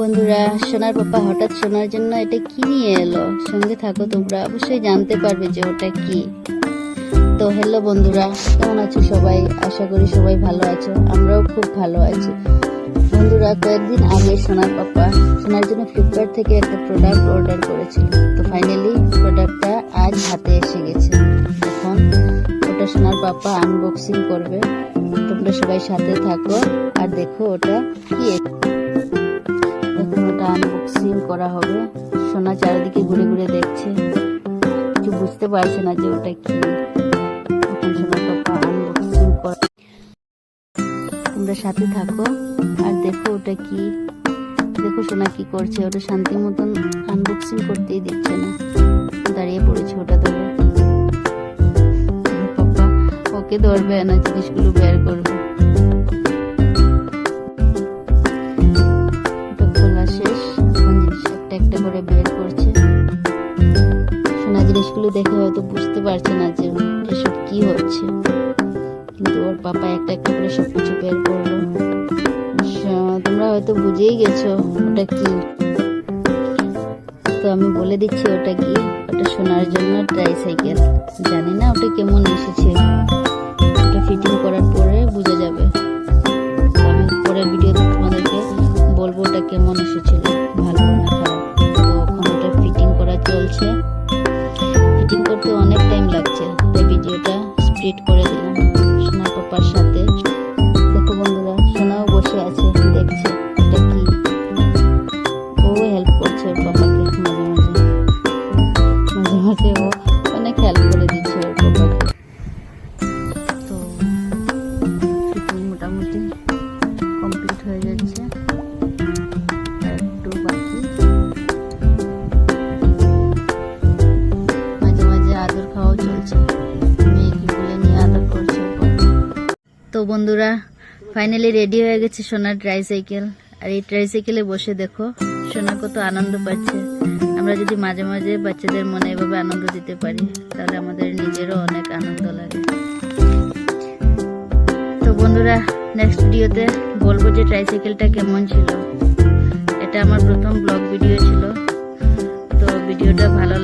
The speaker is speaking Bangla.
বন্ধুরা, সোনার পাপা হঠাৎ শোনার জন্য এটা কি নিয়ে এলো? সঙ্গে থাকো তোমরা, অবশ্যই জানতে পারবে যে ওটা কি। তো হ্যালো বন্ধুরা, কেমন আছো সবাই? আশা করি সবাই ভালো আছো, আমরাও খুব ভালো আছি। বন্ধুরা, কয়েকদিন আগে সোনার পাপা সোনার জন্য ফ্লিপকার্ট থেকে একটা প্রোডাক্ট অর্ডার করেছিল। তো ফাইনালি প্রোডাক্টটা আজ হাতে এসে গেছে। এখন ওটা সোনার পাপা আনবক্সিং করবে। তোমরা সবাই সাথে থাকো আর দেখো ওটা কি আনবক্সিং করা হবে। সোনা চারিদিকে ঘুরে ঘুরে দেখছে। কিছু বুঝতে পারছে না যে ওটা কি। তোমরা সাথে থাকো আর দেখো ওটা কি। দেখো সোনা কি করছে। ওটা শান্তি মতন আনবক্সিং করতেই দিচ্ছে না। দাঁড়িয়ে পড়েছে ওটা ধরে। পাপা, ওকে ধরবে না, জিনিসগুলো বের করবে। করছে। সোনা জিনিসগুলো দেখে হয়তো বুঝতে পারছে না যে এসব কি হচ্ছে। কিন্তু ওর পাপা একটা একটা করে সব কিছু বের করল। তোমরা হয়তো বুঝেই গেছো ওটা কি। তো আমি বলে দিচ্ছি ওটা কি। ওটা শোনার জন্য ট্রাইসাইকেল জানি না ওটা কেমন এসেছে। ওটা ফিটিং করার পরে বুঝে যাবে। আমি পরের ভিডিওতে তোমাদেরকে বলব ওটা কেমন এসেছিল। করতে অনেক টাইম লাগছে। তাই ভিডিওটা স্প্লিট করে দিলাম। খাওয়াও চলছে। মেয়েকে বলে নিয়ে আদর করছে তো বন্ধুরা ফাইনালি রেডি হয়ে গেছে সোনার ট্রাইসাইকেল আর এই ট্রাইসাইকেলে বসে দেখো, সোনা কত আনন্দ পাচ্ছে। আমরা যদি মাঝে মাঝে বাচ্চাদের মনে এভাবে আনন্দ দিতে পারি, তাহলে আমাদের নিজেরও অনেক আনন্দ লাগে। তো বন্ধুরা নেক্সট ভিডিওতে বলব যে ট্রাইসাইকেলটা কেমন ছিল। এটা আমার প্রথম ব্লগ ভিডিও ছিল। তো ভিডিওটা ভালো